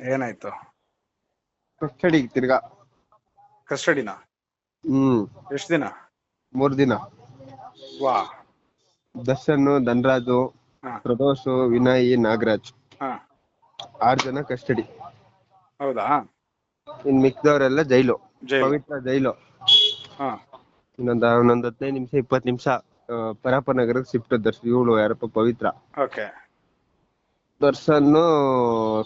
ಏನಾಯ್ತು? ಕಸ್ಟಡಿ ತಿರ್ಗಾ. ಕಸ್ಟಡಿನಾ ಹ್ಮ್. ಎಷ್ಟು ದಿನ? ಮೂರ್ ದಿನ. ವಾ. ದರ್ಶನ್ ಧನರಾಜು ಹಾ. ಪ್ರದೋಷ್ ವಿನಯ್ ನಾಗರಾಜ್. ಹಾ. ಆರ್ ಜನ ಕಸ್ಟಡಿ ಹೌದಾ? ಇನ್ ಮಿಕ್ದವ್ರೆಲ್ಲ ಜೈಲು. ಜೈಲು. ಪವಿತ್ರ ಜೈಲು. ಹಾ. ಇನ್ನೊಂದ್ ಒಂದ್ ಹದಿನೈದು ನಿಮಿಷ ಇಪ್ಪತ್ತು ನಿಮಿಷ ಪರಾಪ ನಗರಕ್ಕೆ ಶಿಫ್ಟ್ ದರ್ಶನ್. ಇವಳು ಯಾರಪ್ಪ ಪವಿತ್ರ. ಓಕೆ ದರ್ಶನ್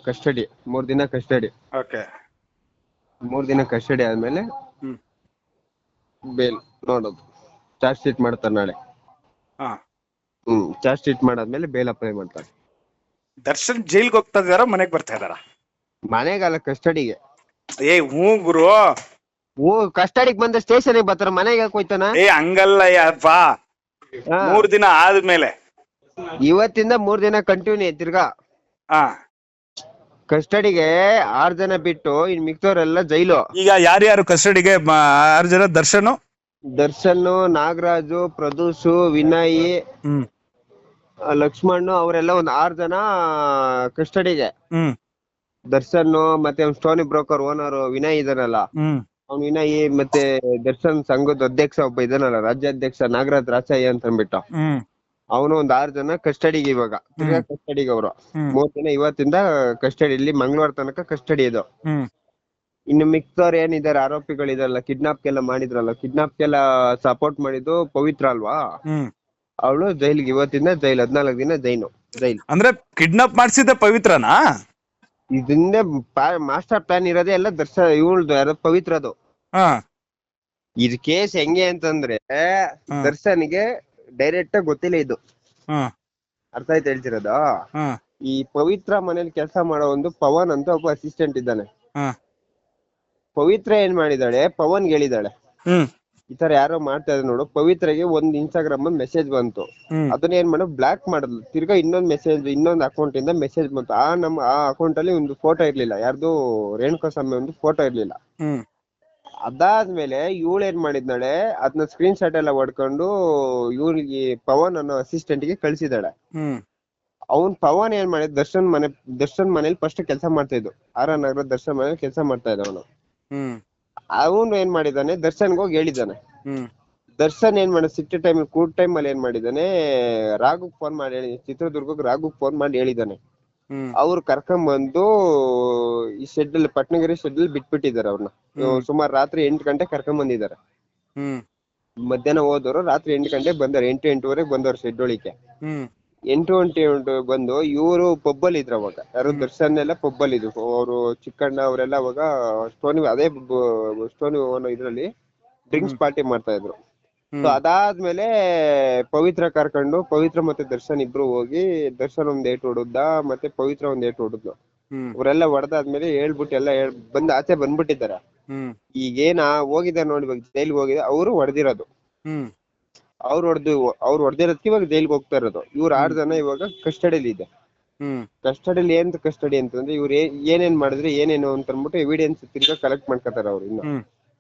ಕಸ್ಟಡಿ ಮೂರ್ ದಿನ ಕಸ್ಟಡಿ. ಓಕೆ. ಮೂರ್ ದಿನ ಕಸ್ಟಡಿ ಆದ್ಮೇಲೆ ಹ್ಮ್. ಬೇಲ್ ನೋಡೋದು. ಚಾರ್ಜ್ ಶೀಟ್ ಮಾಡ್ತಾರೆ ನಾಳೆ. ಹಾ. ಹ್ಮ್ ಚಾರ್ಜ್ ಶೀಟ್ ಮಾಡಾದ್ಮೇಲೆ ಬೇಲ್ ಅಪ್ಲೈ ಮಾಡ್ತಾರೆ. ದರ್ಶನ್ ಜೈಲ್ಗೆ ಹೋಗ್ತಾ ಇದಾರ ಮನೆಗ್ ಬರ್ತಾ ಇದಾರ ಮನೆಗಲ್ಲ ಕಸ್ಟಡಿಗೆ. ಏ ಹ್ಞೂ ಗುರು. ಓ ಕಸ್ಟಡಿಗೆ ಬಂದ ಸ್ಟೇಷನ್ ಬರ್ತಾರ ಮನೆಗೆ ಯಾಕೆ ಹೋಯ್ತಾನ? ಏ ಹಂಗಲ್ಲ ಯಪ್ಪ ಹಾ. ಮೂರ್ ದಿನ ಆದ್ಮೇಲೆ. ಇವತ್ತಿಂದ ಮೂರ್ ದಿನ ಕಂಟಿನ್ಯೂ ತಿರ್ಗಾ. ಹಾ ಕಸ್ಟಡಿಗೆ ಆರ್ ಜನ ಬಿಟ್ಟು ಇನ್ ಮಿಕ್ತವ್ರೆಲ್ಲ ಜೈಲು. ಈಗ ಯಾರ್ಯಾರು ಕಸ್ಟಡಿಗೆ ಆರ್ ಜನ? ದರ್ಶನ್? ದರ್ಶನ್ ನಾಗರಾಜು ಪ್ರದೂಷು ವಿನಯ್ ಹ್ಮ್. ಆ, ಲಕ್ಷ್ಮಣ್ ಅವರೆಲ್ಲ ಒಂದ್ ಆರ್ ಜನ ಕಸ್ಟಡಿಗೆ. ಹ್ಮ್. ದರ್ಶನ್ ಮತ್ತೆ ಅವ್ನ್ ಸ್ಟೋನಿ ಬ್ರೋಕರ್ ಓನರ್ ವಿನಯ್ ಇದಾನಲ್ಲ ಹ್ಮ್. ಅವ್ನ್ ವಿನಯ್ ಮತ್ತೆ ದರ್ಶನ್ ಸಂಘದ ಅಧ್ಯಕ್ಷ ಒಬ್ಬ ಇದಾನಲ್ಲ ರಾಜ್ಯಾಧ್ಯಕ್ಷ ನಾಗರಾಜ್ ರಾಚಯ್ಯ ಅಂತ ಅಂದ್ಬಿಟ್ಟು ಹ್ಮ್. ಅವನು ಒಂದ್ ಆರ್ ಜನ ಕಸ್ಟಡಿಗೆ ಇವಾಗ. ತಿರ್ಗಾ ಕಸ್ಟಡಿಗೆ ಅವರು. ಮೂರ್ ದಿನ ಇವತ್ತಿಂದ ಕಸ್ಟಡಿ ಇಲ್ಲಿ ಮಂಗಳವಾರ ತನಕ ಕಸ್ಟಡಿ ಇದು. ಹ್ಮ್. ಇನ್ನು ಮಿಕ್ದವ್ರು ಏನಿದ್ದಾರೆ ಆರೋಪಿಗಳಿದಾರಲ್ಲ ಕಿಡ್ನಾಪ್ಗೆಲ್ಲ ಮಾಡಿದ್ರಲ್ಲ ಕಿಡ್ನಾಪ್ ಕಿಡ್ನಾಪ್ಗೆಲ್ಲ ಸಪೋರ್ಟ್ ಮಾಡಿದ್ದು ಪವಿತ್ರ ಅಲ್ವಾ? ಹ್ಮ್. ಅವಳು ಜೈಲಿಗೆ ಇವತ್ತಿಂದ ಜೈಲ್ ಹದ್ನಾಲ್ಕು ದಿನ ಜೈಲು ಜೈಲ್. ಅಂದ್ರೆ ಕಿಡ್ನಾಪ್ ಮಾಡ್ಸಿದ್ದ ಪವಿತ್ರನಾ? ಇದನ್ನೇ ಮಾಸ್ಟರ್ ಪ್ಲಾನ್ ಇರೋದೇ ಎಲ್ಲ ದರ್ಶನ ಇವಳ್ದು ಯಾರೋ ಪವಿತ್ರದು. ಹಾ. ಇದ್ ಕೇಸ್ ಹೆಂಗೆ ಅಂತಂದ್ರೆ ದರ್ಶನ್ಗೆ ಡೈರೆಕ್ಟ್ ಆಗಿ ಗೊತ್ತಿಲ್ಲ ಇದು. ಅರ್ಥ ಆಯ್ತು ಹೇಳ್ತಿರೋದು? ಈ ಪವಿತ್ರ ಮನೇಲಿ ಕೆಲಸ ಮಾಡೋ ಒಂದು ಪವನ್ ಅಂತ ಒಬ್ಬ ಅಸಿಸ್ಟೆಂಟ್ ಇದ್ದಾನೆ. ಪವಿತ್ರ ಏನ್ ಮಾಡಿದಾಳೆ? ಪವನ್ ಹೇಳಿದಾಳೆ. ಹ್ಮ್. ಈ ತರ ಯಾರೋ ಮಾಡ್ತಾ ಇದ್ದಾರೆ ನೋಡು. ಪವಿತ್ರಗೆ ಒಂದ್ ಇನ್ಸ್ಟಾಗ್ರಾಮ್ ಮೆಸೇಜ್ ಬಂತು. ಹ್ಮ್. ಅದನ್ನ ಏನ್ ಮಾಡು ಬ್ಲಾಕ್ ಮಾಡಿದ್ಲು. ತಿರ್ಗಾ ಇನ್ನೊಂದ್ ಮೆಸೇಜ್ ಇನ್ನೊಂದ್ ಅಕೌಂಟ್ ಇಂದ ಮೆಸೇಜ್ ಬಂತು. ಆ ನಮ್ಮ ಆ ಅಕೌಂಟ್ ಅಲ್ಲಿ ಒಂದು ಫೋಟೋ ಇರ್ಲಿಲ್ಲ. ಯಾರ್ದು ರೇಣುಕಾ ಸ್ವಾಮಿ ಒಂದು ಫೋಟೋ ಇರ್ಲಿಲ್ಲ. ಹ್ಮ್. ಅದಾದ್ಮೇಲೆ ಇವಳು ಏನ್ ಮಾಡಿದ್ನಾಳೆ? ಅದನ್ನ ಸ್ಕ್ರೀನ್ ಶಾಟ್ ಎಲ್ಲ ಹೊಡ್ಕೊಂಡು ಇವ್ರಿಗೆ ಪವನ್ ಅನ್ನೋ ಅಸಿಸ್ಟೆಂಟ್ಗೆ ಕಳ್ಸಿದಾಳೆ ಅವ್ನ್ ಪವನ್ ಏನ್ ಮಾಡಿದ್? ದರ್ಶನ್ ಮನೆ ದರ್ಶನ್ ಮನೇಲಿ ಫಸ್ಟ್ ಕೆಲಸ ಮಾಡ್ತಾ ಇದ್ದು. ಆರ್ ಆರ್ ನಗರ ದರ್ಶನ್ ಮನೇಲಿ ಕೆಲಸ ಮಾಡ್ತಾ ಇದ್ದ ಅವನು. ಅವನು ಏನ್ ಮಾಡಿದಾನೆ ದರ್ಶನ್ಗೆ ಹೋಗಿ ಹೇಳಿದಾನೆ ದರ್ಶನ್ ಏನ್ ಮಾಡಿದ್? ಸಿಟ್ಟ ಟೈಮ್ ಕೂಡ್ ಟೈಮ್ ಅಲ್ಲಿ ಏನ್ ಮಾಡಿದಾನೆ ರಾಘುಗ್ ಫೋನ್ ಮಾಡಿ ಹೇಳಿ ಚಿತ್ರದುರ್ಗಕ್ಕೆ ರಾಘುಗ್ ಫೋನ್ ಮಾಡಿ ಹೇಳಿದಾನೆ ಅವ್ರು ಕರ್ಕೊಂಡ್ ಬಂದು ಈ ಶೆಡ್ ಅಲ್ಲಿ ಪಟ್ನಗಿರಿ ಶೆಡ್ ಅಲ್ಲಿ ಬಿಟ್ಬಿಟ್ಟಿದ್ದಾರೆ ಅವ್ರನ್ನ ಸುಮಾರು ರಾತ್ರಿ ಎಂಟು ಗಂಟೆ ಕರ್ಕೊಂಡ್ ಬಂದಿದ್ದಾರೆ. ಮಧ್ಯಾಹ್ನ ಹೋದವರು ರಾತ್ರಿ ಎಂಟು ಗಂಟೆ ಬಂದವ್ರು ಎಂಟು ಎಂಟುವರೆಗೆ ಬಂದವ್ರು ಶೆಡ್ ಒಳಿಕೆ ಎಂಟು ಗಂಟೆ ಎಂಟು ಬಂದು ಇವರು ಪಬ್ಬಲ್ ಇದ್ರು ಅವಾಗ. ಯಾರು ದರ್ಶನ್ ಎಲ್ಲ ಪಬ್ಬಲ್ ಇದ್ರು ಅವರು ಚಿಕ್ಕಣ್ಣ ಅವರೆಲ್ಲ ಅವಾಗ ಸ್ಟೋನಿ ಅದೇ ಸ್ಟೋನಿ ಇದ್ರಲ್ಲಿ ಡ್ರಿಂಕ್ಸ್ ಪಾರ್ಟಿ ಮಾಡ್ತಾ ಇದ್ರು. ಸೊ ಅದಾದ್ಮೇಲೆ ಪವಿತ್ರ ಕರ್ಕೊಂಡು ಪವಿತ್ರ ಮತ್ತೆ ದರ್ಶನ್ ಇಬ್ರು ಹೋಗಿ ದರ್ಶನ್ ಒಂದ್ ಏಟ್ ಹೊಡುದ್ದ ಮತ್ತೆ ಪವಿತ್ರ ಒಂದ್ ಏಟ್ ಹೊಡುದ್ಲು. ಅವರೆಲ್ಲ ಹೊಡೆದಾದ್ಮೇಲೆ ಹೇಳ್ಬಿಟ್ಟು ಎಲ್ಲ ಹೇಳ್ ಬಂದ್ ಆಚೆ ಬಂದ್ಬಿಟ್ಟಿದ್ದಾರೆ. ಈಗೇನ ಹೋಗಿದ್ದಾರೆ ನೋಡಿ ಇವಾಗ ಜೈಲ್ಗೆ ಹೋಗಿದೆ ಅವರು ಹೊಡೆದಿರೋದು. ಅವ್ರು ಹೊಡೆದು ಅವ್ರು ಹೊಡೆದಿರೋದಕ್ಕೆ ಇವಾಗ ಜೈಲ್ಗೆ ಹೋಗ್ತಾ ಇರೋದು. ಇವ್ರು ಆರು ಜನ ಇವಾಗ ಕಸ್ಟಡಿಲಿ ಇದೆ. ಕಸ್ಟಡಿಲಿ ಏನ್ ಕಸ್ಟಡಿ ಅಂತಂದ್ರೆ ಇವ್ರು ಏನೇನ್ ಮಾಡಿದ್ರೆ ಏನೇನು ಅಂತ ಅಂದ್ಬಿಟ್ಟು ಎವಿಡೆನ್ಸ್ ತಿರ್ಗಾ ಕಲೆಕ್ಟ್ ಮಾಡ್ಕೋತಾರ ಅವ್ರು ಇನ್ನು.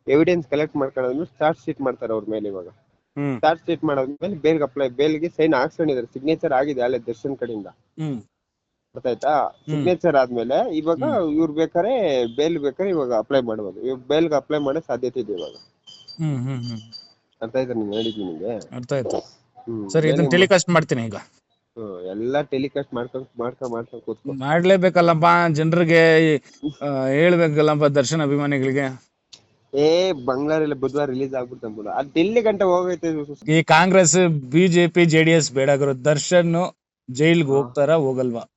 ಎವಿಡೆನ್ಸ್ ಕಲೆಕ್ಟ್ ಮಾಡ್ಕೊಂಡ್ಮೇಲೆ ಚಾರ್ಜ್ ಶೀಟ್ ಮಾಡ್ತಾರೆ ಅವ್ರ ಮೇಲೆ ಇವಾಗ. ಚಾರ್ಜ್ ಶೀಟ್ ಮಾಡಾದ್ಮೇಲೆ ಬೇಲ್ಗೆ ಅಪ್ಲೈ ಬೇಲ್ಗೆ ಸೈನ್ ಹಾಕ್ಸ್ಕೊಂಡಿದ್ದಾರೆ. ಸಿಗ್ನೇಚರ್ ಆಗಿದೆ ಅಲ್ಲೇ ದರ್ಶನ್ ಕಡೆಯಿಂದ. ಆಯ್ತಾ ಸಿಗ್ನೇಚರ್ ಆದ್ಮೇಲೆ ಇವಾಗ ಇವ್ರು ಬೇಕಾರೆ ಬೇಲ್ ಬೇಕಾರೆ ಇವಾಗ ಅಪ್ಲೈ ಮಾಡ್ಬೋದು. ಇವಾಗ ಬೇಲ್ಗೆ ಅಪ್ಲೈ ಮಾಡೋ ಸಾಧ್ಯತೆ ಇದೆ ಇವಾಗ. ಅರ್ಥ ಆಯ್ತಾ ನೀನ್ ಹೇಳಿದ್ವಿ ನಿಮಗೆ? ಅರ್ಥ ಆಯ್ತು ಹ್ಮ್. ಸರಿ ಇದನ್ನ ಟೆಲಿಕಾಸ್ಟ್ ಮಾಡ್ತೀನಿ ಈಗ. ಹ್ಮ್, ಎಲ್ಲಾ ಟೆಲಿಕಾಸ್ಟ್ ಮಾಡ್ಕೊಂಡ್ ಮಾಡ್ಕೊಂಡ್ ಮಾಡ್ಕೊಂಡ್ ಕೂತ್ಕೊ. ಮಾಡ್ಲೇಬೇಕಲ್ಲಪ್ಪ ಜನರಿಗೆ ಹೇಳ್ಬೇಕಲ್ಲಪ್ಪ ದರ್ಶನ್ ಅಭಿಮಾನಿಗಳಿಗೆ. ಏ ಬಂಗ್ಲಾರಲ್ಲಿ ಬುಧವಾರ ರಿಲೀಸ್ ಆಗ್ಬಿಡ್ತು ಅದ್ ಡೆಲ್ಲಿ ಗಂಟೆ ಹೋಗೈತೆ. ಈ ಕಾಂಗ್ರೆಸ್ ಬಿಜೆಪಿ ಜೆಡಿಎಸ್ ಬೇಡ ಗುರು. ದರ್ಶನ್ ಜೈಲ್ಗೆ ಹೋಗ್ತಾರ ಹೋಗಲ್ವಾ?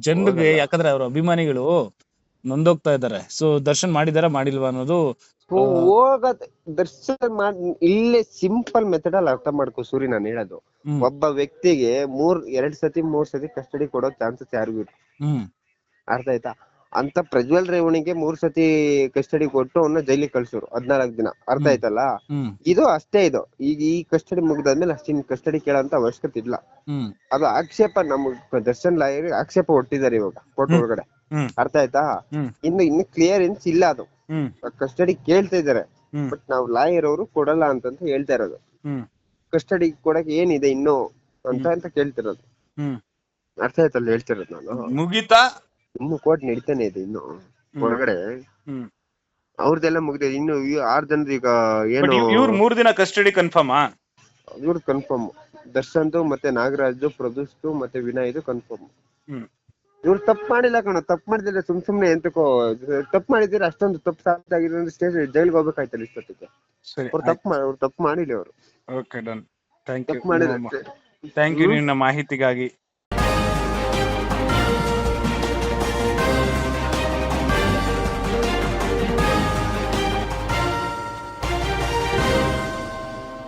ಜನರಿಗೆ ಯಾಕಂದ್ರೆ ಅವ್ರ ಅಭಿಮಾನಿಗಳು ನೊಂದೋಗ್ತಾ ಇದಾರೆ ಸೊ ದರ್ಶನ್ ಮಾಡಿದಾರ ಮಾಡಿಲ್ವಾ ಅನ್ನೋದು ಹೋಗದ ದರ್ಶನ್ ಮಾಡ್ ಇಲ್ಲೇ ಸಿಂಪಲ್ ಮೆಥಡ್ ಅಲ್ಲಿ ಅರ್ಥ ಮಾಡ್ಕೋ ಸೂರಿ ನಾನು ಹೇಳೋದು. ಒಬ್ಬ ವ್ಯಕ್ತಿಗೆ ಮೂರ್ ಎರಡ್ ಸತಿ ಮೂರ್ ಸತಿ ಕಸ್ಟಡಿ ಕೊಡೋ ಚಾನ್ಸಸ್ ಯಾರಿಗೂ ಇಲ್ಲ. ಹ್ಮ್. ಅರ್ಥ ಆಯ್ತಾ? ಅಂತ ಪ್ರಜ್ವಲ್ ರೇವಣಿಗೆ ಮೂರ್ ಸತಿ ಕಸ್ಟಡಿ ಕೊಟ್ಟು ಅವನ್ನ ಜೈಲಿಗೆ ಕಳ್ಸೋರು ಹದ್ನಾಲ್ಕು ದಿನ. ಅರ್ಥ ಆಯ್ತಲ್ಲ? ಇದು ಅಷ್ಟೇ ಇದು. ಈಗ ಈ ಕಸ್ಟಡಿ ಮುಗ್ದಾದ್ಮೇಲೆ ಅಷ್ಟಿನ್ ಕಸ್ಟಡಿ ಕೇಳೋಂತ ಅವಶ್ಯಕತೆ ಇಲ್ಲ. ಅದು ಆಕ್ಷೇಪ ನಮ್ ದರ್ಶನ್ ಲಾಯರ್ ಆಕ್ಷೇಪ ಹೊಟ್ಟಿದ್ದಾರೆ ಇವಾಗ ಕೋರ್ಟ್ ಒಳಗಡೆ. ಅರ್ಥ ಆಯ್ತಾ? ಇನ್ನು ಇನ್ನು ಕ್ಲಿಯರೆನ್ಸ್ ಇಲ್ಲ ಅದು. ಕಸ್ಟಡಿ ಕೇಳ್ತಾ ಇದಾರೆ ಬಟ್ ನಾವು ಲಾಯರ್ ಅವರು ಕೊಡಲ್ಲ ಅಂತಂತ ಹೇಳ್ತಾ ಇರೋದು. ಕಸ್ಟಡಿ ಕೊಡಕ್ಕೆ ಏನಿದೆ ಇನ್ನು ಅಂತ ಅಂತ ಕೇಳ್ತಿರೋದು. ಅರ್ಥ ಆಯ್ತಲ್ಲ ಹೇಳ್ತಿರೋದು ನಾನು? ಮುಗಿತಾ? ಇನ್ನು ಕೋರ್ಟ್ ನಡೀತಾನೆ ಇದೆ ಇನ್ನು ಹೊರಗಡೆ ಅವರದೆಲ್ಲ ಅವ್ರದ್ದೆಲ್ಲ ಮುಗ್ದಿದೆ. ಇನ್ನು ಆರ್ ಜನದ ಈಗ ಏನು ಇವ್ರು ಮೂರ್ ದಿನ ಕಸ್ಟಡಿ ಕನ್ಫರ್ಮ್ ಇವ್ರು ಕನ್ಫರ್ಮ್ ದರ್ಶನ್ದು ಮತ್ತೆ ನಾಗರಾಜು ಪ್ರದೂಷ್ದು ಮತ್ತೆ ವಿನಯ್ದು ಕನ್ಫರ್ಮ್ ಇವ್ರು ತಪ್ಪು ಮಾಡಿಲ್ಲ ಕಣ. ತಪ್ಪು ಮಾಡಿದ್ರೆ ಸುಮ್ ಸುಮ್ನೆ ಎಂತಕೋ ತಪ್ಪು ಮಾಡಿದ್ರೆ ಅಷ್ಟೊಂದು ತಪ್ಪು ಸಾಧ್ಯ ಅಂದ್ರೆ ಸ್ಟೇಜ್ ಜೈಲ್ಗೆ ಹೋಗ್ಬೇಕಾಯ್ತಲ್ಲ ಇಷ್ಟೊತ್ತಿಗೆ. ಸರಿ ಅವ್ರು ತಪ್ಪು ಮಾಡಿ ಅವ್ರು ತಪ್ಪು ಮಾಡಿಲ್ಲ ಅವರು ಓಕೆ ಡನ್ ಥ್ಯಾಂಕ್ ತಪ್ಪು ಮಾಡಿದ್ರೆ ಥ್ಯಾಂಕ್ ಯು ನಿನ್ನ ಮಾಹಿತಿಗಾಗಿ.